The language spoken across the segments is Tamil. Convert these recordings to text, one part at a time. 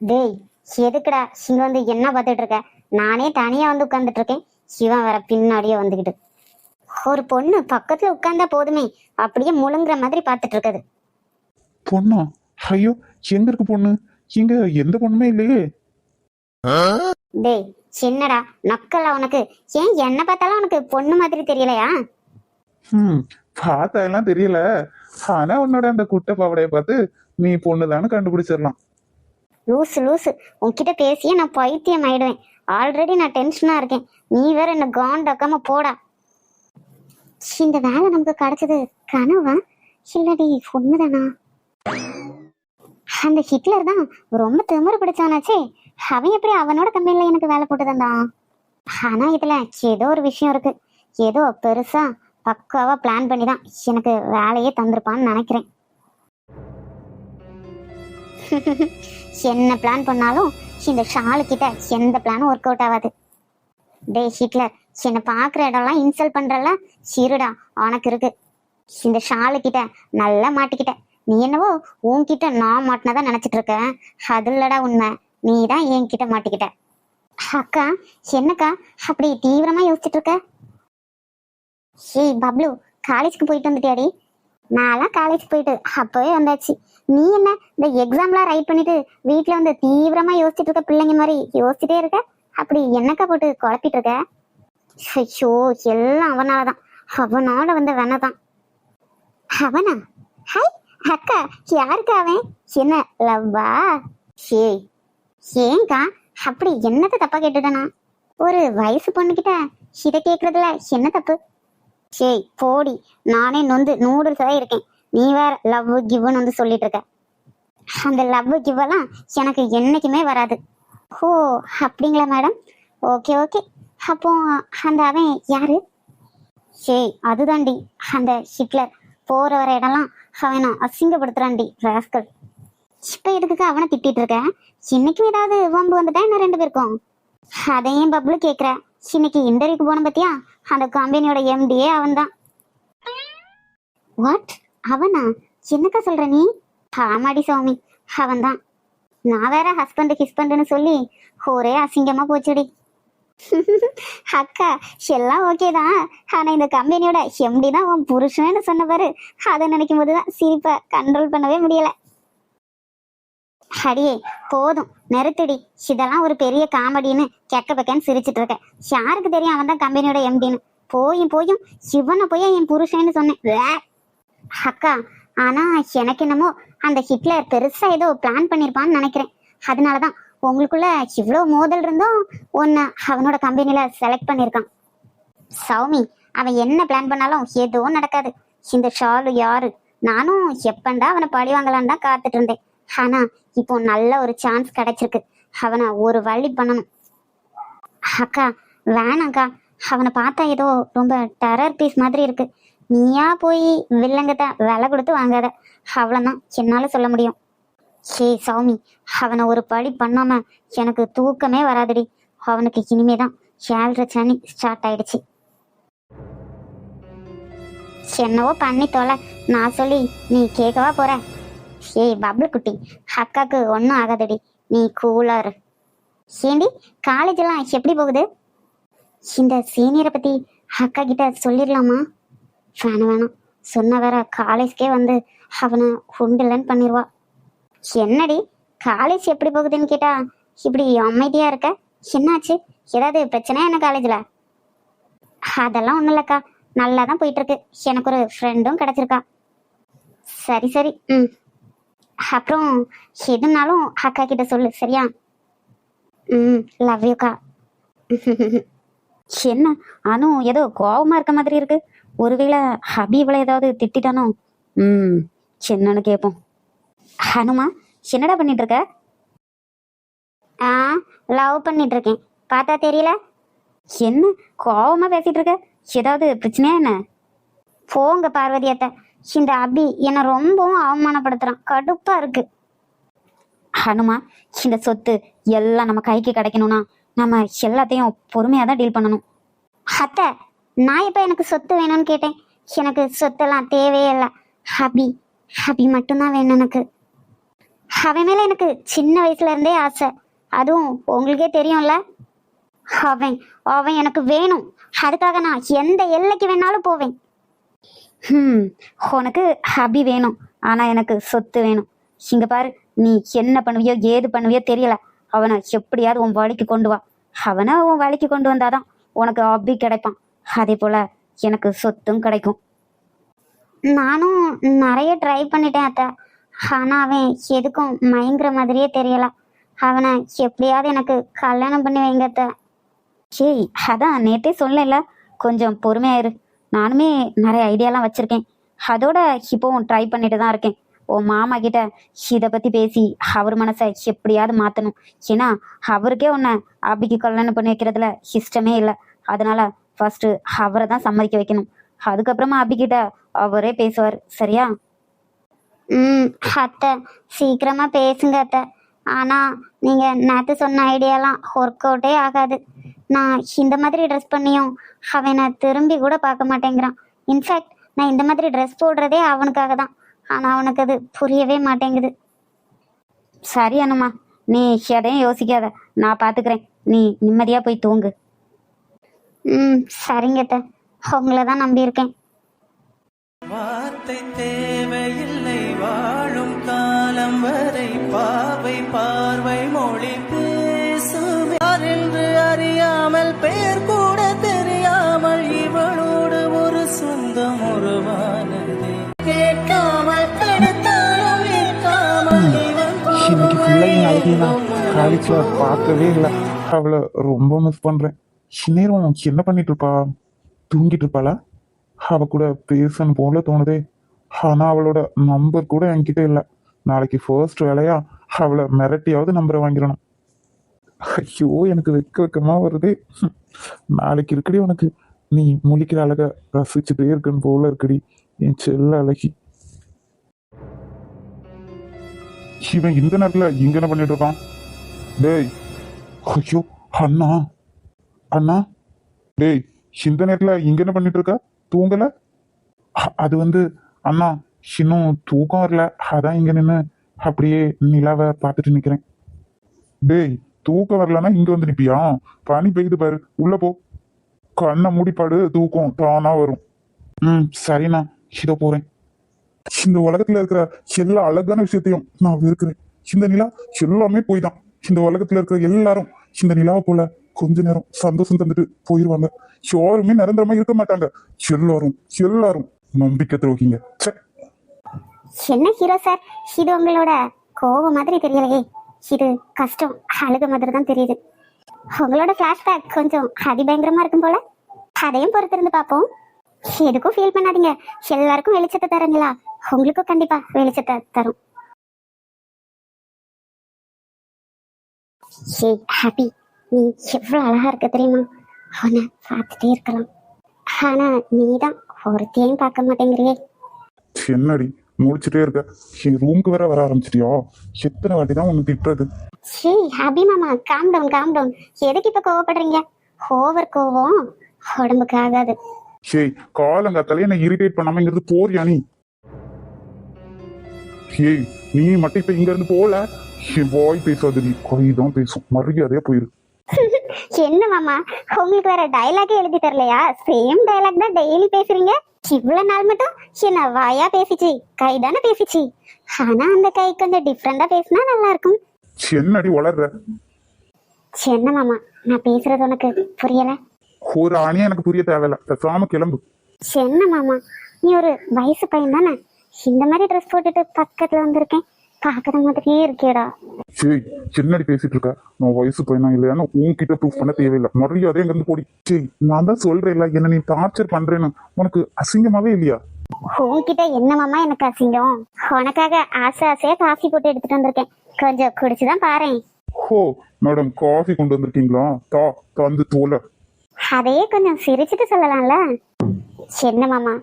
டேய் எதுக்குடா இங்க வந்து என்ன பார்த்துட்டு இருக்க நானே தனியா வந்து உட்கார்ந்துட்டு இருக்கேன் சிவன் வர பின்னாடியே வந்துகிட்டு. ஒரு பொண்ணு பக்கத்துல உட்கார்ந்தா போதுமே. அப்படியே முழுங்குற மாதிரி பார்த்துட்டு இருக்குது பொண்ணா? ஐயோ எங்க இருக்கு பொண்ணு? இங்க எந்த பொண்ணுமே இல்லையே. டேய் என்னடா நக்கலா உனக்கு? ஏன் என்ன பார்த்தாலும் உனக்கு பொண்ணு மாதிரி தெரியலையா? ம் பார்த்தா எல்லாம் தெரியல. ஆனா உன்னோட அந்த குட்டை பாவடைய பார்த்து நீ பொண்ணுதான்னு கண்டுபிடிச்சிடலாம். லூசு லூசு. உன்கிட்ட பேசியே நான் பைத்தியம் ஆயிடுவேன். ஆல்ரெடி நான் டென்ஷனா இருக்கேன். நீ வேற என்ன காண்டாக்காம போடா. இந்த வேலை நமக்கு கிடைச்சது கனவா? இல்லடி உண்மைதானா அந்த ஹிட்லர் தான் ரொம்ப திமிரு பிடிச்சானாச்சே அவன் எப்படி அவனோட கம்பெனில எனக்கு வேலை போட்டு தந்தான்? ஆனா இதுல ஏதோ ஒரு விஷயம் இருக்கு. ஏதோ பெருசா பக்காவா பிளான் பண்ணி தான் எனக்கு வேலையே தந்திருப்பான்னு நினைக்கிறேன். என்ன பிளான் பண்ணாலும் இந்த ஷாலு கிட்ட எந்த பிளானும் ஒர்க் அவுட் ஆகாது. டேய் ஹிட்லர் என்னை பார்க்குற இடம்லாம் இன்சல்ட் பண்றல சிறுடா உனக்கு இருக்கு. இந்த ஷாலு கிட்ட நல்லா மாட்டிக்கிட்டேன் நீ என்னவோ உன்கிட்ட நான் மாட்டினதான் நினைச்சிட்டு இருக்கேன் அது இல்லடா உண்மை. நீ தான் என்கிட்ட மாட்டிக்கிட்ட. அக்கா என்னக்கா அப்படி தீவிரமா யோசிச்சுட்டு இருக்க ஏய் பப்ளு காலேஜ்க்கு போயிட்டு வந்துட்டியாடி? நான்லாம் காலேஜ் போயிட்டு அப்பவே வந்தாச்சு. நீ என்ன இந்த எக்ஸாம்லாம் ரைட் பண்ணிட்டு வீட்ல வந்து தீவிரமா யோசிச்சுட்டு இருக்க பிள்ளைங்க மாதிரி யோசிச்சுட்டே இருக்க? அப்படி என்னக்கா போட்டு குழப்பிட்டு இருக்க ஐயோ எல்லாம் அவனால தான் அவனோட வந்த வேணதான். அவனா? ஹாய் அக்கா யாருக்கு அவன்? என்ன லவ்வா? ஏய் ஏங்கா அப்படி என்னத்த தப்பா கேட்டுட்டனா? ஒரு வயசு பொண்ணுகிட்ட இதை கேட்கறதுல என்ன தப்பு? சரி போடி நானே நொந்து நூடுல்ஸ் தான் இருக்கேன். நீ வேற லவ் கிவ்னு வந்து சொல்லிட்டு இருக்க அந்த லவ் கிவ்வெல்லாம் எனக்கு என்னைக்குமே வராது. ஓ அப்படிங்களா மேடம்? Okay okay. அப்போ அந்த அவன் யாரு? சரி அதுதான்டி அந்த ஹிட்லர். போற வர இடம்லாம் அவனை அசிங்கப்படுத்துறான்டி ராஸ்கல். இப்ப எதுக்கு அவனை திட்டிட்டு இருக்க? இன்னைக்கும் ஏதாவது வம்பு வந்துட்டா என்ன ரெண்டு பேருக்கும்? அதையும் பப்ளு கேக்குற? இன்னைக்கு இன்டர்வியூக்கு போன பத்தியா? அந்த கம்பெனியோட எம்டியே அவன்தான். வாட் அவனா? என்னக்கா சொல்ற நீ? ஆமாடி சௌமி அவன்தான். நான் வேற ஹஸ்பண்ட் ஹிஸ்பண்ட்னு சொல்லி ஒரே அசிங்கமா போச்சுடி. அக்கா எல்லாம் ஓகே தான். ஆனா இந்த கம்பெனியோட எம்டி தான் உன் புருஷன்னு சொன்ன பாரு. அதை நினைக்கும் போதுதான் சிரிப்பை கண்ட்ரோல் பண்ணவே முடியல. அடியே போதும். நிறுத்துடி. இதெல்லாம் ஒரு பெரிய காமெடின்னு கெக்க பக்கன்னு சிரிச்சிட்டு இருக்க. யாருக்கு தெரியும் அவன் தான் கம்பெனியோட எம்டின்னு போயும் போயும் சிவனை போய் என் புருஷன்னு சொன்னேன். அக்கா ஆனா எனக்கு என்னமோ அந்த ஹிட்லர் பெருசா ஏதோ பிளான் பண்ணிருப்பான்னு நினைக்கிறேன். அதனாலதான் உங்களுக்குள்ள இவ்வளோ மோதல் இருந்தும் உன்னை அவனோட கம்பெனியில் செலக்ட் பண்ணியிருக்கான் சௌமி அவன் என்ன பிளான் பண்ணாலும் எதுவும் நடக்காது. இந்த ஷாலு யாரு? நானும் எப்பண்டா அவனை பழி வாங்கலான்னு தான் காத்துட்டு இருந்தேன். ஆனா இப்போ நல்ல ஒரு சான்ஸ் கிடைச்சிருக்கு. அவனை ஒரு வழி பண்ணணும். அக்கா வேணாங்க்கா அவனை பார்த்தா ஏதோ ரொம்ப டெரர் பீஸ் மாதிரி இருக்கு. நீயா போய் வில்லங்கத்தை விலை கொடுத்து வாங்காத. அவ்வளோதான் என்னால் சொல்ல முடியும். ஹே சௌமி அவனை ஒரு படி பண்ணாம எனக்கு தூக்கமே வராதுடி. அவனுக்கு இனிமேதான் ஏழ்ரை சனி ஸ்டார்ட் ஆயிடுச்சு. என்னவோ பண்ணி தொலை. நான் சொல்லி நீ கேட்கவா போற? ஏய் பப்ளு குட்டி அக்காக்கு ஒன்றும் ஆகாதடி. நீ கூலா ஏண்டி காலேஜ் எல்லாம் எப்படி போகுது? இந்த சீனியரை பத்தி அக்கா கிட்ட சொல்லிடலாமா வேணாம் வேணாம். சொன்ன வேற காலேஜ்க்கே வந்து அவனை உண்டுலன்னு பண்ணிடுவா என்னடி காலேஜ் எப்படி போகுதுன்னு கேட்டா இப்படி அமைதியா இருக்க? என்னாச்சு? ஏதாவது பிரச்சனையா என்ன காலேஜ்ல அதெல்லாம் ஒன்றும் இல்லக்கா. நல்லா தான் போயிட்டு இருக்கு எனக்கு ஒரு ஃப்ரெண்டும் கிடைச்சிருக்கா. சரி சரி. ம். அப்புறம் எதுனாலும் அக்கா கிட்ட சொல்லு சரியா? ம் லவ் யூக்கா என்ன? அனும் ஏதோ கோபமா இருக்க மாதிரி இருக்கு. ஒருவேளை ஹபி இவளை ஏதாவது திட்டிட்டானோ? ம் என்னன்னு கேட்போம் ஹனுமா என்னடா பண்ணிட்டு இருக்க ஆ லவ் பண்ணிட்டு இருக்கேன் பார்த்தா தெரியல? என்ன கோவமா பேசிட்டு இருக்க ஏதாவது பிரச்சனையா என்ன? போங்க பார்வதி அத்தை. இந்த அபி என்னை ரொம்பவும் அவமானப்படுத்துறான். கடுப்பா இருக்கு. ஹனுமா இந்த சொத்து எல்லாம் நம்ம கைக்கு கிடைக்கணும்னா நம்ம எல்லாத்தையும் பொறுமையாக தான் டீல் பண்ணணும். அத்தை நான் இப்போ எனக்கு சொத்து வேணும்னு கேட்டேன்? எனக்கு சொத்தெல்லாம் தேவையே இல்லை. ஹபி ஹபி மட்டும்தான் வேணும் எனக்கு. அவன் மேல எனக்கு சின்ன வயசுல இருந்தே ஆசை. அதுவும் உங்களுக்கே தெரியும்ல? அவன் அவன் எனக்கு வேணும். அதுக்காக நான் எந்த எல்லைக்கு வேணாலும் போவேன். ம் உனக்கு ஹபி வேணும். ஆனால் எனக்கு சொத்து வேணும். இங்கே பாரு நீ என்ன பண்ணுவியோ ஏது பண்ணுவியோ தெரியல. அவனை எப்படியாவது உன் வழிக்கு கொண்டு வா. அவனை உன் வழிக்கு கொண்டு வந்தாதான் உனக்கு ஹபி கிடைப்பான். அதே போல் எனக்கு சொத்தும் கிடைக்கும். நானும் நிறைய ட்ரை பண்ணிட்டேன் அத்தை. ஆனா அவன் எதுக்கும் மயங்குற மாதிரியே தெரியல. அவனை எப்படியாவது எனக்கு கல்யாணம் பண்ணி வைங்கத்த. ஏய் அதான் நேத்தே சொல்லல கொஞ்சம் பொறுமையா இரு. நானுமே நிறைய ஐடியாலாம் வச்சிருக்கேன். அதோட இப்போவும் ட்ரை பண்ணிட்டு தான் இருக்கேன். உன் மாமா கிட்ட இதை பத்தி பேசி அவர் மனசை எப்படியாவது மாத்தணும். ஏன்னா அவருக்கே உன்னை அபிக்கு கல்யாணம் பண்ணி வைக்கிறதுல இஷ்டமே இல்லை. அதனால ஃபர்ஸ்ட் அவரை தான் சம்மதிக்க வைக்கணும். அதுக்கப்புறமா அபிகிட்ட அவரே பேசுவார். சரியா? ம் அத்தை சீக்கிரமா பேசுங்க அத்தை. ஆனா நீங்க நேத்து சொன்ன ஐடியாலாம் ஒர்க் அவுட்டே ஆகாது. நான் இந்த மாதிரி ட்ரெஸ் பண்ணியும் அவனை திரும்பி கூட பார்க்க மாட்டேங்கிறான். இன்ஃபேக்ட் நான் இந்த மாதிரி ட்ரெஸ் போடுறதே அவனுக்காக தான். ஆனா அவனுக்கு அது புரியவே மாட்டேங்குது. சரி அனுமா. நீ எதையும் யோசிக்காத. நான் பாத்துக்கிறேன். நீ நிம்மதியா போய் தூங்கு. ம் சரிங்க அத்தை. உங்களை தான் நம்பியிருக்கேன். வார்த்தை பாவை பார்வை மொழி பேசும். யார் என்று அறியாமல் பெயர் கூட தெரியாமல் இவளோடு ஒரு சொந்தம் உருவானதே. கேட்காமல் தடுத்தாலும் நிற்காமல் இவன் இன்னைக்கு ஃபுல்லாக என் அழகி நான் காலேஜில் பார்க்கவே இல்லை. அவளை ரொம்ப மிஸ் பண்ணுறேன் நேரம் என்ன பண்ணிட்டு இருப்பா? தூங்கிட்டு இருப்பாளா? அவ கூட பேசணும் போல தோணுதே. ஆனால் அவளோட நம்பர் கூட என்கிட்ட இல்லை. நாளைக்கு ஃபர்ஸ்ட் வேலையா? அவளை மிரட்டியாவது நம்பரை வாங்கிடணும். ஐயோ எனக்கு வெக்க வெக்கமா வருதே. நாளைக்கு இருக்குடி உனக்கு. நீ முழிக்கிற அழக ரசிச்சுட்டே இருக்கணும் போல இருக்குடி. என் செல்ல அழகி. இவன் இந்த நேரத்துல இங்க என்ன பண்ணிட்டு இருக்கான்? டேய் ஐயோ அண்ணா. அண்ணா. டேய் இந்த நேரத்துல இங்க என்ன பண்ணிட்டு இருக்க? தூங்கல? அது வந்து அண்ணா இன்னும் தூக்கம் வரல அதான் இங்க நின்று அப்படியே நிலாவை பார்த்துட்டு நிக்கிறேன். டேய் தூக்கம் வரலன்னா இங்க வந்து நிப்பியா? பனி பெய்யுது பாரு உள்ள போ. கண்ணை மூடிப்பாடு தூக்கம் தானா வரும். ம் சரிண்ணா இதோ போறேன். இந்த உலகத்துல இருக்கிற எல்லா அழகான விஷயத்தையும் நான் வெறுக்கிறேன். இந்த நிலா எல்லாமே போய் தான் இந்த உலகத்துல இருக்கிற எல்லாரும் இந்த நிலாவை போல கொஞ்ச நேரம் சந்தோஷம் தந்துட்டு போயிருவாங்க. யாருமே நிரந்தரமா இருக்க மாட்டாங்க. எல்லாரும் எல்லாரும் நம்பிக்கை துரோகிங்க. சே என்ன ஹீரோ சார்? இது உங்களோட கோவம் மாதிரி தெரியலையே. இது கஷ்டம் அழுக மாதிரி தான் தெரியுது. உங்களோட ஃப்ளாஷ்பேக் கொஞ்சம் அதிபயங்கரமா இருக்கும் போல. அதையும் பொறுத்திருந்து பார்ப்போம். எதுக்கும் ஃபீல் பண்ணாதீங்க. எல்லாருக்கும் வெளிச்சத்தை தரங்களா? உங்களுக்கும் கண்டிப்பா வெளிச்சத்தை தரும். ஹே ஹாப்பி நீ எவ்வளவு அழகா இருக்க தெரியுமா? உன்னை பார்த்துட்டே இருக்கலாம். ஆனா நீதான் ஒருத்தையும் பார்க்க மாட்டேங்கிறியே. என்னடி? முடிச்சுட்டே இருக்க. ரூமுக்கு வேற வர ஆரம்பிச்சிட்டியா? எத்தனை வாட்டி தான் உனக்கு திட்டுறது? சீ அபி மாமா காம் டவுன் காம் டவுன் எதுக்கு இப்ப கோவப்படுறீங்க? ஓவர் கோவம். உடம்புக்கு ஆகாது. ஹேய் காலங்காத்தாலே என்னை இரிட்டேட் பண்ணாமங்கிறது போறியா நீ? ஹேய் நீ மட்டும் இப்ப இங்க இருந்து போல? வாய் பேசாது நீ. தான் பேசும். மரியாதையா போயிரு. என்ன மாமா? உங்களுக்கு வேற டயலாகே எழுதி தரலையா? சேம் டயலாக் தான் டெய்லி பேசுறீங்க. இவ்வளவு நாள் மட்டும் என்ன வாயா பேசிச்சு? கை தானே பேசிச்சு. ஆனா அந்த கை கொஞ்சம் டிஃப்ரெண்டா பேசினா நல்லா இருக்கும் என்னடி வளர்ற என்ன மாமா நான் பேசுறது உனக்கு புரியல? ஒரு அணியா எனக்கு புரிய தேவையில்ல. பேசாம கிளம்பு. என்ன மாமா நீ ஒரு வயசு பையன் தானே? இந்த மாதிரி ட்ரெஸ் போட்டுட்டு பக்கத்துல வந்திருக்கேன். பாக்குற மாதிரியே இருக்கேடா சரி என்னடி பேசிட்டு இருக்க? நான் வயசு பையனா இல்லையான்னு உன்கிட்ட ப்ரூஃப் பண்ண தேவையில்லை. மரியாதை எங்க இருந்து போடி. சரி நான் தான் சொல்றேன்ல என்ன நீ டார்ச்சர் பண்றேன்னு. உனக்கு அசிங்கமாவே இல்லையா? உன்கிட்ட என்ன மாமா எனக்கு அசிங்கம்? உனக்காக ஆசை ஆசையா காஃபி போட்டு எடுத்துட்டு வந்திருக்கேன். கொஞ்சம் குடிச்சுதான் பாரேன். ஹோ மேடம் காஃபி கொண்டு வந்திருக்கீங்களா? தா தந்து தோல. அதையே கொஞ்சம் சிரிச்சுட்டு சொல்லலாம்ல. என்ன மாமா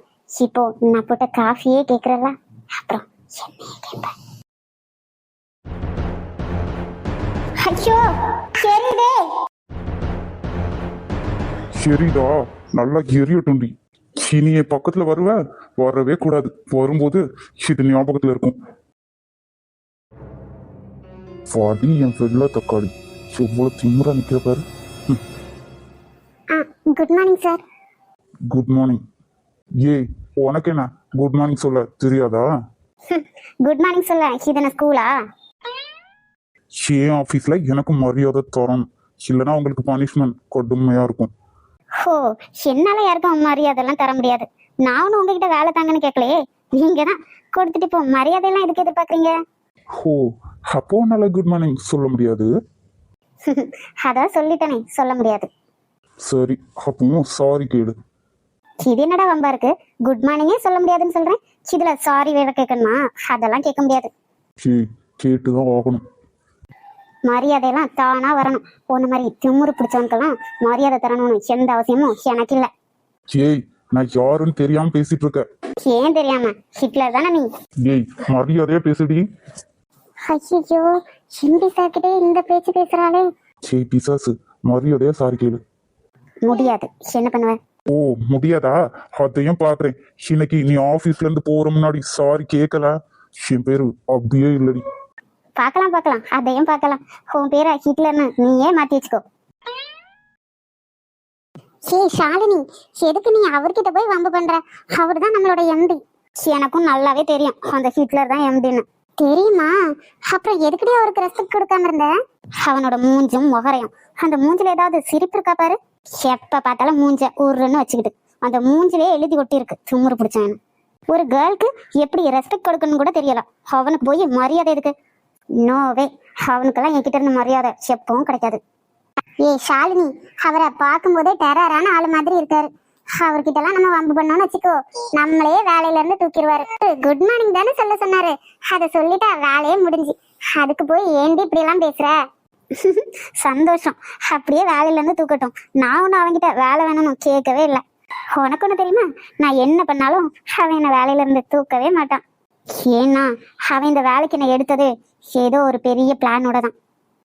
இப்போ நான் போட்ட காஃபியே கேக்குறல அப்புறம் என்னையே கேட்பேன் ஐயோ சரிடே சரிடா நல்லா எரியட்டும்டி. இனி என் பக்கத்துல வருவ வரவே கூடாது. வரும்போது இது ஞாபகத்துல இருக்கும். வாடி என் வெள்ள தக்காளி. எவ்வளவு திமுறா நிக்கிற பாரு. Good morning sir good morning ஏய் உனக்கு என்ன குட் மார்னிங் சொல்ல தெரியாதா? குட் மார்னிங் சொல்ல இது ஸ்கூலா என் ஆஃபீஸ்ல எனக்கு மரியாதை தரணும். இல்லைன்னா உங்களுக்கு பனிஷ்மெண்ட் கொடுமையா இருக்கும். ஓ என்னால யாருக்கும் மரியாதைலாம் தர முடியாது. நானும் உங்ககிட்ட வேலை தாங்கன்னு கேட்கலையே. நீங்க தான் கொடுத்துட்டு இப்போ மரியாதையெல்லாம் எதுக்கு எதிர்பார்க்குறீங்க? ஓ அப்போ உன்னால குட் மார்னிங் சொல்ல முடியாது. அதான் சொல்லிட்டேனே சொல்ல முடியாது. சரி அப்பவும் சாரி கேடு இது என்னடா வம்பா இருக்கு? குட் மார்னிங்கே சொல்ல முடியாதுன்னு சொல்றேன். இதுல சாரி வேற கேட்கணுமா? அதெல்லாம் கேட்க முடியாது. கேட்டுதான் ஆகணும். மரியாதையெல்லாம் தானா வரணும். ஒன்று மாதிரி திமுரு பிடிச்சவனுக்கெல்லாம் மரியாதை தரணும்னு எந்த அவசியமும் எனக்கு இல்லை. ஏய் நான் யாருன்னு தெரியாம பேசிட்டு இருக்க ஏன் தெரியாம? ஹிட்லர் தானே நீ? ஏய் மரியாதையா பேசுடி. ஐயோ ஹிந்தி சார்கிட்டே இந்த பேச்சு பேசுறாளே. ஏய் பிசாசு மரியாதையா சாரி கேளு. முடியாது. என்ன பண்ணுவ? ஓ முடியாதா? அதையும் பாக்குறேன். இன்னைக்கு நீ ஆபீஸ்ல இருந்து போற முன்னாடி சாரி கேட்கல என் பேரு அப்படியே இல்லடி. பார்க்கலாம் பார்க்கலாம். அதையும் பார்க்கலாம். உன் பேரை ஹிட்லர்னு நீயே மாத்தி வச்சுக்கோ. சே ஷாலினி எதுக்கு நீ அவர்கிட்ட போய் வம்பு பண்ற? அவர் தான் நம்மளோட எம்டி எனக்கும் நல்லாவே தெரியும். அந்த ஹிட்லர் தான் எம்டின்னு தெரியுமா? அப்புறம் எதுக்கடி அவருக்கு ரெஸ்பெக்ட் கொடுக்காம இருந்த? அவனோட மூஞ்சும் முகரையும். அந்த மூஞ்சில ஏதாவது சிரிப்பு இருக்கா பாரு? எப்ப பார்த்தாலும் மூஞ்ச உருன்னு வச்சுக்கிட்டு. அந்த மூஞ்சிலே எழுதி ஒட்டி இருக்கு தும்முறு ஒரு கேர்ளுக்கு எப்படி ரெஸ்பெக்ட் கொடுக்கணும்னு கூட தெரியல. அவனுக்கு போய் மரியாதை எதுக்கு? நோவே அவனுக்கெல்லாம் என்கிட்ட இருந்து மரியாதை எப்பவும் கிடைக்காது. ஏய் ஷாலினி அவரை பார்க்கும்போதே டெரரான ஆளு மாதிரி இருக்காரு. அவர்கிட்ட எல்லாம் நம்ம வம்பு பண்ணோம்னு வச்சுக்கோ. நம்மளே வேலையில இருந்து தூக்கிடுவாரு. குட் மார்னிங் தானே சொல்ல சொன்னாரு. அதை சொல்லிட்டா வேலையே முடிஞ்சு. அதுக்கு போய் ஏண்டி இப்படி எல்லாம் பேசுற? சந்தோஷம். அப்படியே வேலையில இருந்து தூக்கட்டும். நான் ஒன்னும் அவன்கிட்ட வேலை வேணும்னு கேட்கவே இல்லை. உனக்கு ஒண்ணு தெரியுமா? நான் என்ன பண்ணாலும் அவன் என்ன வேலையில இருந்து தூக்கவே மாட்டான். ஏன்னா அவன் இந்த வேலைக்கு என்ன எடுத்தது ஏதோ ஒரு பெரிய பிளானோட தான்.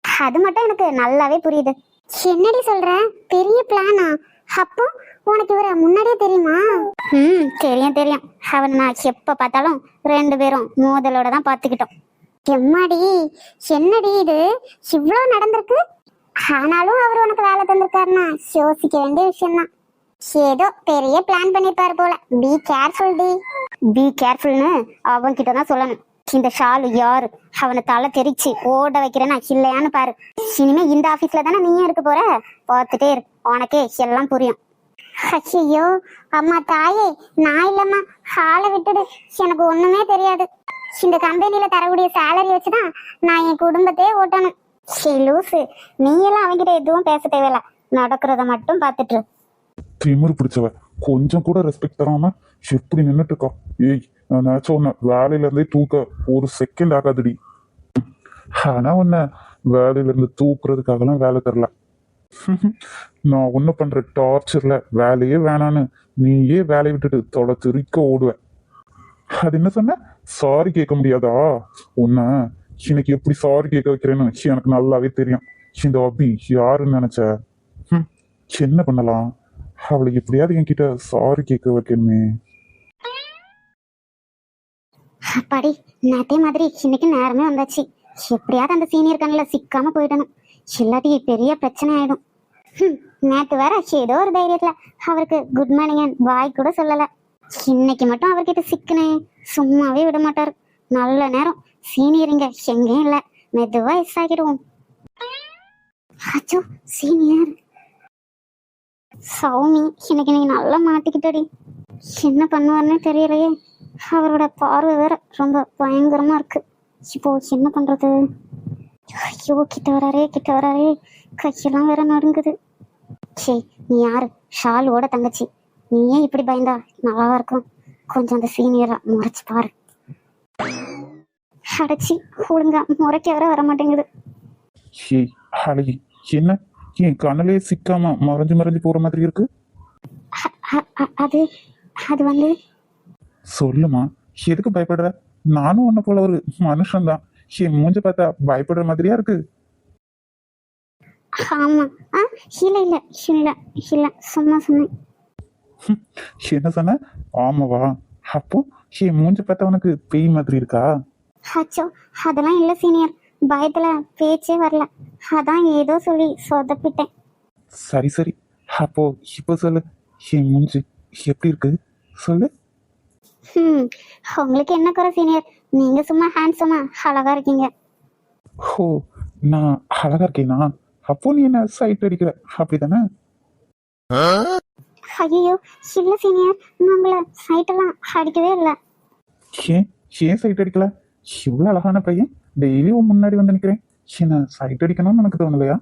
அது மட்டும் எனக்கு நல்லாவே புரியுது. என்னடி சொல்ற? பெரிய பிளானா அப்போ உனக்கு இவரை முன்னாடியே தெரியுமா? ம் தெரியும் தெரியும். அவன் நான் எப்ப பார்த்தாலும் ரெண்டு பேரும் மோதலோட தான் பார்த்துக்கிட்டோம். எம்மாடி என்னடி இது? இவ்வளோ நடந்திருக்கு. ஆனாலும் அவர் உனக்கு வேலை தந்திருக்காருன்னா யோசிக்க வேண்டிய விஷயம்தான். ஏதோ பெரிய பிளான் பண்ணிருப்பாரு போல. பி கேர்ஃபுல் டி. பி கேர்ஃபுல்னு அவன் கிட்ட தான் சொல்லணும். இந்த ஷாலு யாரு? அவனை தலை தெரிச்சு ஓட வைக்கிறேன்னா இல்லையான்னு பாரு. இனிமே இந்த ஆபீஸ்ல தானே நீயும் இருக்க போற? பார்த்துட்டே இரு. உனக்கே எல்லாம் புரியும். ஐயோ அம்மா தாயே நான் இல்லம்மா. ஹாலை விட்டுடு. எனக்கு ஒண்ணுமே தெரியாது. இந்த கம்பெனில தரக்கூடிய சேலரி வச்சுதான் நான் என் குடும்பத்தையே ஓட்டணும். சே லூசு நீ எல்லாம் அவன்கிட்ட எதுவும் பேச தேவையில்ல. நடக்கிறத மட்டும் பார்த்துட்டு திமிரு பிடிச்சவ. கொஞ்சம் கூட ரெஸ்பெக்ட் தராம எப்படி நின்னுட்டு இருக்கா ஏய் நான் நினைச்ச உன்ன வேலையில இருந்தே தூக்க ஒரு செகண்ட் ஆகாதுடி. ஆனா உன்னை வேலையில இருந்து தூக்குறதுக்காகலாம் வேலை தரல. நான் ஒண்ணு பண்ற டார்ச்சர்ல வேலையே வேணான்னு நீயே வேலையை விட்டுட்டு தொலை திருக்க ஓடுவ. அது என்ன சொன்ன? சாரி கேட்க முடியாதா? உன்னை இன்னைக்கு எப்படி சாரி கேட்க வைக்கிறேன்னு எனக்கு நல்லாவே தெரியும். இந்த அபி யாருன்னு நினைச்ச? என்ன பண்ணலாம்? அவளை எப்படியாவது என்கிட்ட சாரி கேட்க வைக்கணுமே. அப்பாடி நேத்தே மாதிரி இன்னைக்கு நேரமே வந்தாச்சு. எப்படியாவது அந்த சீனியர் கண்ணில் சிக்காம போயிடணும். இல்லாட்டி பெரிய பிரச்சனை ஆயிடும். நேற்று நேத்து வேற ஏதோ ஒரு தைரியத்துல அவருக்கு குட் மார்னிங் பாய் கூட சொல்லல. இன்னைக்கு மட்டும் அவர்கிட்ட சிக்கனே சும்மாவே விட மாட்டார். நல்ல நேரம். சீனியர் இங்க எங்கேயும் இல்ல. மெதுவா எஸ் ஆகிடுவோம் அச்சோ சீனியர் சௌமி இன்னைக்கு நீ நல்லா மாட்டிக்கிட்டடி. என்ன பண்ணுவார்னே தெரியலையே. அவரோட பார்வை வேற ரொம்ப பயங்கரமா இருக்கு. இப்போ என்ன பண்றது? ஐயோ கிட்ட வராரே கிட்ட வராரே. கையெல்லாம் வேற நடுங்குது. சே நீ யாரு? ஷாலோட தங்கச்சி. நீ ஏன் இப்படி பயந்தா? நல்லாவா இருக்கும். கொஞ்சம் அந்த சீனியரா முறைச்சு பாரு. அடைச்சி ஒழுங்கா முறைக்க வர வர மாட்டேங்குது அழகி என்ன? என் கண்ணிலே சிக்காம மறைஞ்சு மறைஞ்சு போற மாதிரி இருக்கு? அது அது வந்து சொல்லுமா எதுக்கு பயப்படுற? நானும் உன்னை போல ஒரு மனுஷன்தான். என் மூஞ்ச பார்த்தா பயப்படுற மாதிரியா இருக்கு? ஆமா. ஆ இல்லை இல்லை இல்லை இல்லை சும்மா சொன்னேன். என்ன சொன்ன? ஆமாவா. அப்போ என் மூஞ்சி பார்த்தா உனக்கு பேய் மாதிரி இருக்கா? அச்சோ அதெல்லாம் இல்லை சீனியர். பயத்துல பேச்சே வரல. அதான் ஏதோ சொல்லி சொதப்பிட்டேன். சரி சரி. அப்போ இப்போ சொல்லு. என் மூஞ்சி எப்படி இருக்கு? சொல்லு. ம் உங்களுக்கு என்ன குறை சீனியர் நீங்க சும்மா ஹேண்ட்ஸமா அழகா இருக்கீங்க. ஓ நான் அழகா இருக்கேனா? அப்போ நீ என்ன சைட் அடிக்கிற? அப்படிதானே? ஐயோ இல்ல சீனியர் நம்மள சைட்டெல்லாம் அடிக்கவே இல்லை. ஏன்? ஏன் சைட் அடிக்கல? இவ்வளோ அழகான பையன். டெய்லி உன் முன்னாடி வந்து நிற்கிறேன் என்ன சைட் அடிக்கணும்னு எனக்கு தோணலையா?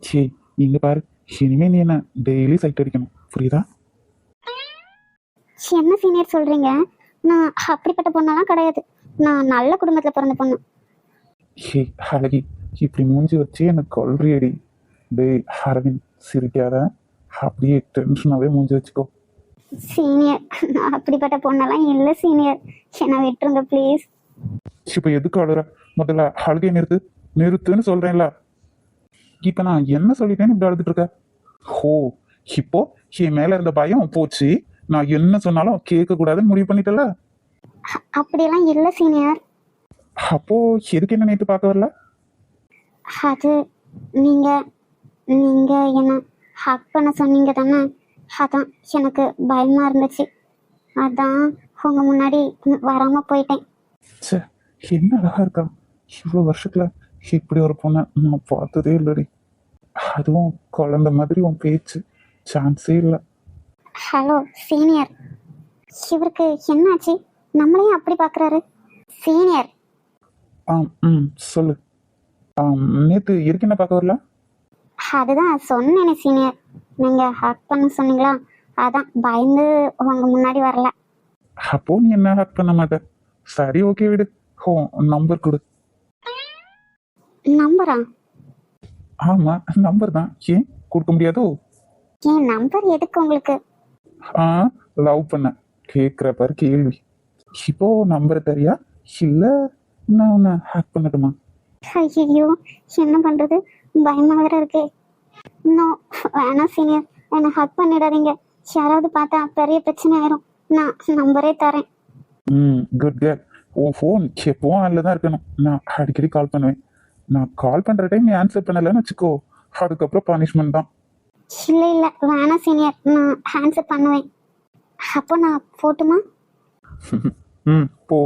சே இங்க பாரு. இனிமே நீ என்ன டெய்லி சைட் அடிக்கணும். புரியுதா? என்ன சீனியர் சொல்றீங்க? நான் அப்படிப்பட்ட பொண்ணெல்லாம் கிடையாது. நான் நல்ல குடும்பத்துல பிறந்த பொண்ணு. ஹே அழகி. இப்படி மூஞ்சி வச்சு எனக்கு கொல்றியடி. டேய் அரவிந்த் சிரிக்காத. அப்படியே டென்ஷனாகவே மூஞ்சி வச்சுக்கோ. சீனியர் நான் அப்படிப்பட்ட பொண்ணெல்லாம் இல்லை சீனியர் என்னை விட்டுருங்க ப்ளீஸ் இப்போ எதுக்கு அழுற முதல்ல அழுகையை நிறுத்து நிறுத்துன்னு சொல்றேன்ல. இப்போ நான் என்ன சொல்லிட்டேன்னு இப்படி அழுதுட்டு இருக்க? ஹோ இப்போ என் மேல இருந்த பயம் போச்சு. நான் என்ன சொன்னாலும் கேட்க கூடாதுன்னு முடிவு பண்ணிட்டல அப்படியெல்லாம் இல்லை சீனியர். அப்போ எதுக்கு என்ன நேற்று பார்க்க வரல? அது நீங்க நீங்க என்ன ஹக் பண்ண சொன்னீங்க தானே? அதான் எனக்கு பயமா இருந்துச்சு. அதான் உங்க முன்னாடி வராம போயிட்டேன். ச்சே என்ன அழகா இருக்கா? இவ்வளோ வருஷத்துல இப்படி ஒரு பொண்ணை நான் பார்த்ததே இல்லடி. அதுவும் குழந்தை மாதிரி உன் பேச்சு. சான்ஸே இல்லை. ஹலோ சீனியர் இவருக்கு என்னாச்சு? நம்மளையும் அப்படி பார்க்குறாரு சீனியர் ஆ ம் சொல்லு. நேற்று இருக்கு என்ன பார்க்க வரல? அதுதான் சொன்னேனே சீனியர் நீங்க ஹக் பண்ண சொன்னீங்களா? அதான் பயந்து உங்க முன்னாடி வரல. அப்போ நீ என்ன ஹேக் பண்ண மாட்ட? சரி ஓகே விடு. ஹோ நம்பர் கொடு. நம்பரா ஆமா நம்பர் தான். ஏன்? கொடுக்க முடியாதோ? என் நம்பர் எதுக்கு உங்களுக்கு? ஆ லவ் பண்ண. கேட்குற பாரு கேள்வி. இப்போ நம்பர் தெரியா? இல்ல நான் உன்னை ஹேக் பண்ணட்டுமா? ஐயோ என்ன பண்றது? பயமா வேற இருக்கு. நோ வேணாம் சீனியர் என்னை ஹக் பண்ணிடாதீங்க. யாராவது பார்த்தா பெரிய பிரச்சனை ஆயிரும். நான் நம்பரே தரேன். ம் குட் கேர் உன் ஃபோன் எப்பவும் அதில் தான் இருக்கணும். நான் அடிக்கடி கால் பண்ணுவேன். நான் கால் பண்ணுற டைம் நீ ஆன்சர் பண்ணலைன்னு வச்சுக்கோ. அதுக்கப்புறம் பனிஷ்மெண்ட் தான். இல்ல இல்ல. வேணாம் சீனியர் நான் ஆன்சர் பண்ணுவேன். அப்போ நான் போட்டுமா? ம் போ.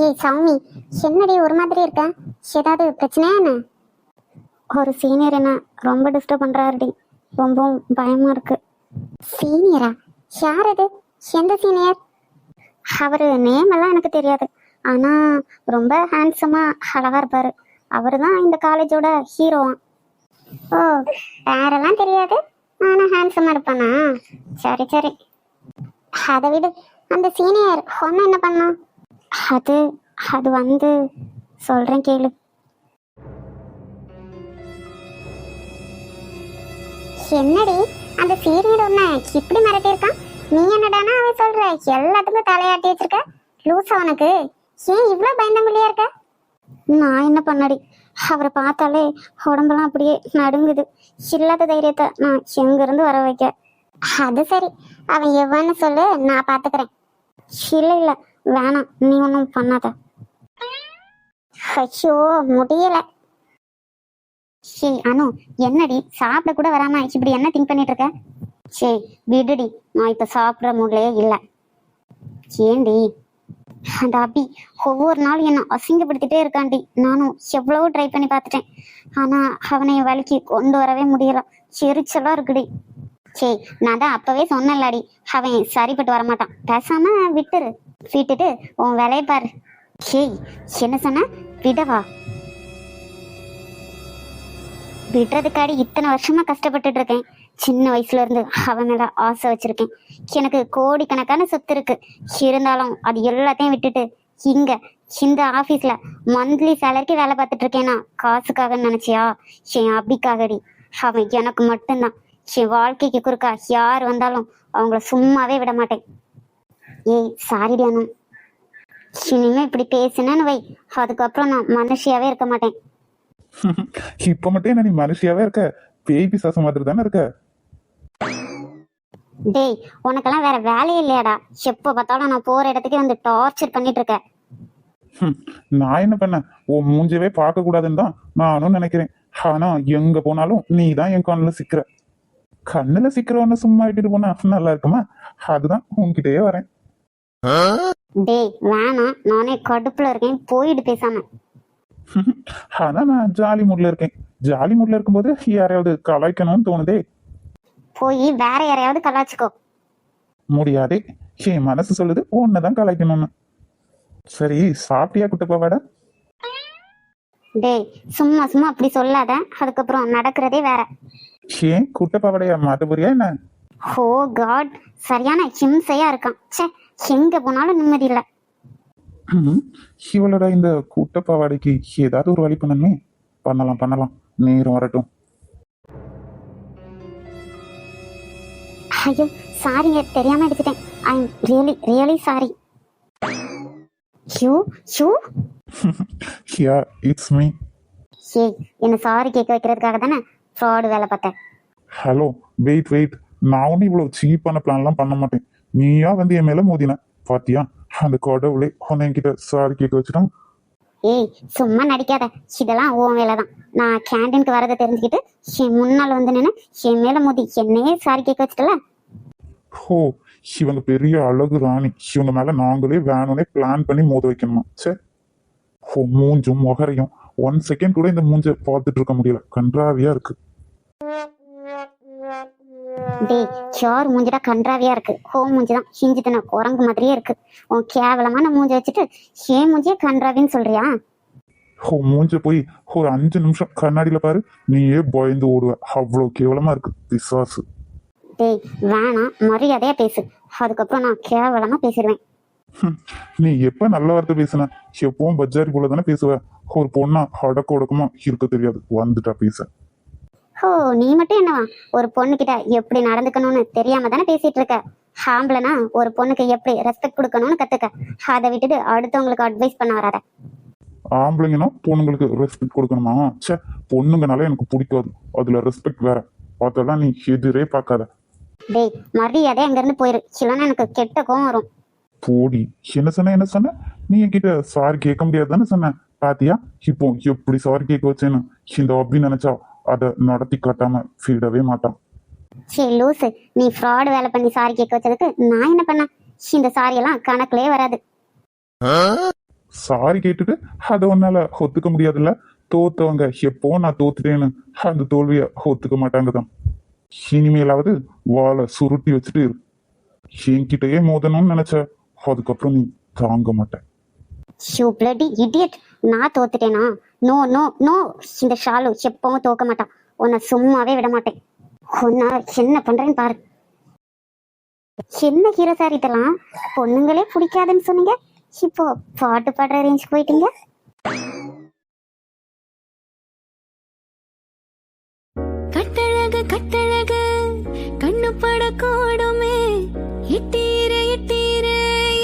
ஏ சௌமி. என்னடி ஒரு மாதிரி இருக்க? ஏதாவது பிரச்சனையா என்ன? ஒரு சீனியர் என்ன ரொம்ப டிஸ்டர்ப் பண்றாருடி. ரொம்பவும் பயமா இருக்கு. சீனியரா யார் அது? எந்த சீனியர் அவரு நேம் எல்லாம் எனக்கு தெரியாது. ஆனா ரொம்ப ஹேண்ட்ஸமா அழகா இருப்பாரு. அவருதான் இந்த காலேஜோட ஹீரோவா ஓ பேரெல்லாம் தெரியாது? ஆனா ஹேண்ட்ஸமா இருப்பானா? சரி சரி. அதை விடு. அந்த சீனியர் ஒன்னு என்ன பண்ணா அது அது வந்து சொல்றேன் கேளு. என்னடி? அந்த சீரியல் ஒண்ணு இப்படி மிரட்டியிருக்கான்? நீ என்னடானா அவன் சொல்ற? எல்லாத்துக்கும் தலையாட்டி வச்சிருக்க? லூசா உனக்கு. ஏன் இவ்வளவு பயந்தங்குள்ளியா இருக்க? நான் என்ன பண்ணடி? அவரை பார்த்தாலே உடம்பெல்லாம் அப்படியே நடுங்குது. இல்லாத தைரியத்தை நான் எங்க இருந்து வர வைக்க? அது சரி. அவன் எவ்வளவு சொல்லு நான் பாத்துக்கிறேன். இல்ல இல்ல. வேணாம். நீ ஒன்றும் பண்ணாத. ஐயோ முடியல. சரி அனு என்னடி? சாப்பிட கூட வராம இப்படி என்ன திங்க் பண்ணிட்டு இருக்க? சே விடுடி. நான் இப்ப சாப்பிட்ற மூட்லயே இல்ல. ஏண்டி? அந்த அபி ஒவ்வொரு நாளும் என்ன அசிங்கப்படுத்திட்டே இருக்காண்டி. நானும் எவ்வளவோ ட்ரை பண்ணி பார்த்துட்டேன். ஆனா அவனை என் வழிக்கு கொண்டு வரவே முடியல. எரிச்சலா இருக்குடி. சே நான் தான் அப்பவே சொன்னேன்லடி. அவன் சரிப்பட்டு வரமாட்டான். பேசாம விட்டுரு. விட்டுட்டு உன் வேலையை பாரு. ஏய் என்ன சொன்ன? விடவா? விடுறதுக்காடி இத்தனை வருஷமா கஷ்டப்பட்டுட்டு இருக்கேன். சின்ன வயசுல இருந்து அவன் மேல ஆசை வச்சிருக்கேன். எனக்கு கோடிக்கணக்கான சொத்து இருக்கு. இருந்தாலும் அது எல்லாத்தையும் விட்டுட்டு இங்க இந்த ஆபீஸ்ல மந்த்லி சேலரிக்கு வேலை பார்த்துட்டு இருக்கேனா காசுக்காக நினைச்சியா? என் அபிக்காகடி? அவன் எனக்கு மட்டும்தான். என் வாழ்க்கைக்கு குறுக்கா யார் வந்தாலும் அவங்கள சும்மாவே விட மாட்டேன். ஏய் சாரிடி அண்ணா இனிமே இப்படி பேசினேன்னு வை. அதுக்கப்புறம் நான் மனுஷியாவே இருக்க மாட்டேன். இப்ப மட்டும் என்ன நீ மனுஷியாவே இருக்க? பேய் பிசாசு மாதிரி தானே இருக்க? டேய் உனக்கெல்லாம் வேற வேலையே இல்லையாடா. எப்போ பார்த்தாலும் நான் போற இடத்துக்கே வந்து டார்ச்சர் பண்ணிட்டு இருக்க ஹம், நான் என்ன பண்ணேன்? உன் மூஞ்சவே பார்க்க கூடாதுன்னு தான் நானும் நினைக்கிறேன். ஆனா எங்க போனாலும் நீ தான் என் கண்ணுல சிக்கிற. கண்ணுல சிக்கிறவன சும்மா இட்டுட்டு போனா நல்லா இருக்குமா? அதுதான் உன்கிட்டயே வரேன். டேய் வேணாம். நானே கடுப்புல இருக்கேன். போயிடு பேசாம. ஆனா நான் ஜாலி மூட்ல இருக்கேன். ஜாலி மூட்ல இருக்கும்போது யாரையாவது கலாய்க்கணும்னு தோணுதே. போய் வேற யாரையாவது கலாச்சிக்கோ முடியாதே. என் மனசு சொல்லுது உன்னைதான் கலாய்க்கணும்னு. சரி சாப்பிட்டியா குட்டப்பாவாடா டேய் சும்மா சும்மா அப்படி சொல்லாத. அதுக்கப்புறம் நடக்கிறதே வேற. ஏன் குட்டப்பாவடையா மதபுரியா என்ன? Oh God. சரியான ஹிம்சையா இருக்கான். ச்சே எங்க போனாலும் நிம்மதி இல்ல. ம், இவளோட இந்த குட்டப்பாவாடைக்கு ஏதாவது ஒரு வழி பண்ணணுமே? பண்ணலாம் பண்ணலாம். நேரம் வரட்டும். ஐயோ சாரிங்க தெரியாம எடுத்துட்டேன். I am really really sorry shoo shoo yeah it's me ஏய் என்ன சாரி கேட்க வைக்கிறதுக்காக தானே ஃப்ராடு வேலை பார்த்தேன். ஹலோ வெயிட் வெயிட் நான் ஒன்றும் இவ்வளோ சீப்பான பிளான்லாம் பண்ண மாட்டேன். நீயா வந்து என் மேல மோதின? பாத்தியா? அந்த கடவுளே உன்னை என்கிட்ட சாரி கேட்க வச்சுட்டான். ஏய் சும்மா நடிக்காத. இதெல்லாம் உன் வேலை தான். நான் கேண்டீனுக்கு வரதை தெரிஞ்சுக்கிட்டு என் முன்னால் வந்து நின்று என் மேல மோதி என்னையே சாரி கேட்க வச்சுட்டல? ஹோ இவங்க பெரிய அழகு ராணி. இவங்க மேல நாங்களே வேணும்னே பிளான் பண்ணி மோத வைக்கணுமா? சே ஹோ மூஞ்சும் முகரையும். ஒன் செகண்ட் கூட இந்த மூஞ்ச பார்த்துட்டு இருக்க முடியல. கன்றாவியா இருக்கு. டேய் மூஞ்சிடா கன்றாவியா இருக்கு. ஹோ மூஞ்சி தான் ஹிஞ்சி தின குரங்கு மாதிரியே இருக்கு. உன் கேவலமான மூஞ்சி வச்சுட்டு ஏன் மூஞ்சியே கன்றாவின்னு சொல்றியா? ஹோ மூஞ்ச போய் ஒரு அஞ்சு நிமிஷம் கண்ணாடியில பாரு. நீயே பயந்து ஓடுவ. அவ்வளோ கேவலமா இருக்கு. பிசாசு. டேய் வேணாம் மரியாதையா பேசு. அதுக்கப்புறம் நான் கேவலமா பேசிடுவேன். நீ எப்ப நல்ல வார்த்தை பேசுன? எப்பவும் பஜாரி போல தானே பேசுவ? ஒரு பொண்ணா அடக்க ஒடுக்கமா இருக்க தெரியாது. வந்துட்டா பேச. ஓ நீ மட்டும் என்னவா? ஒரு பொண்ணுகிட்ட எப்படி நடந்துக்கணும்னு தெரியாம தானே பேசிட்டு இருக்க ஆம்பளைனா ஒரு பொண்ணுக்கு எப்படி ரெஸ்பெக்ட் கொடுக்கணும்னு கத்துக்க? அதை விட்டுட்டு அடுத்தவங்களுக்கு அட்வைஸ் பண்ண வராத. ஆம்பளைங்கன்னா பொண்ணுங்களுக்கு ரெஸ்பெக்ட் கொடுக்கணுமா? ச்சே பொண்ணுங்கனால எனக்கு பிடிக்காது. அதுல ரெஸ்பெக்ட் வேற. அதெல்லாம் நீ எதிரே பார்க்காத. டேய் மரியாதை அங்க இருந்து போயிரு. இல்லைன்னா எனக்கு கெட்ட கோவம் வரும். போடி. என்ன சொன்ன என்ன சொன்ன? நீ என்கிட்ட சாரி கேட்க முடியாது தானே சொன்ன? பாத்தியா? இப்போ எப்படி சாரி கேட்க வச்சேன்னு? இந்த அப்படி நினைச்சா அதை நடத்தி காட்டாம விடவே மாட்டான். சரி லூசு. நீ ஃப்ராட் வேலை பண்ணி சாரி கேட்க வச்சதுக்கு நான் என்ன பண்ணேன் இந்த சாரி எல்லாம் கணக்குலயே வராது. சாரி கேட்டுட்டு அதை உன்னால ஒத்துக்க முடியாதுல்ல? தோத்தவங்க எப்போ நான் தோத்துட்டேன்னு அந்த தோல்விய ஒத்துக்க மாட்டாங்க தான் இனிமேலாவது வாழை சுருட்டி வச்சுட்டு இரு. என்கிட்டயே மோதணும்னு நினைச்ச. அதுக்கப்புறம் நீ தாங்க மாட்டேன் ஷூ பிளடி இடியட் நான் தோத்துட்டேனா? நோ நோ நோ இந்த ஷாலு எப்பவும் தோக்க மாட்டான் உன்னை சும்மாவே விட மாட்டேன். உன்னை என்ன பண்றேன்னு பாரு. என்ன ஹீரோ சார் இதெல்லாம்? பொண்ணுங்களே பிடிக்காதுன்னு சொன்னீங்க. இப்போ பாட்டு பாடுற ரேஞ்ச் போயிட்டீங்க. கட்டழகு கட்டழகு கண்ணு படக்கூடுமே எட்டீர இட்டீரே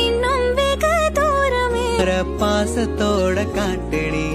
இன்னும் வெகு தூரமே. பாசத்தோட காட்டடி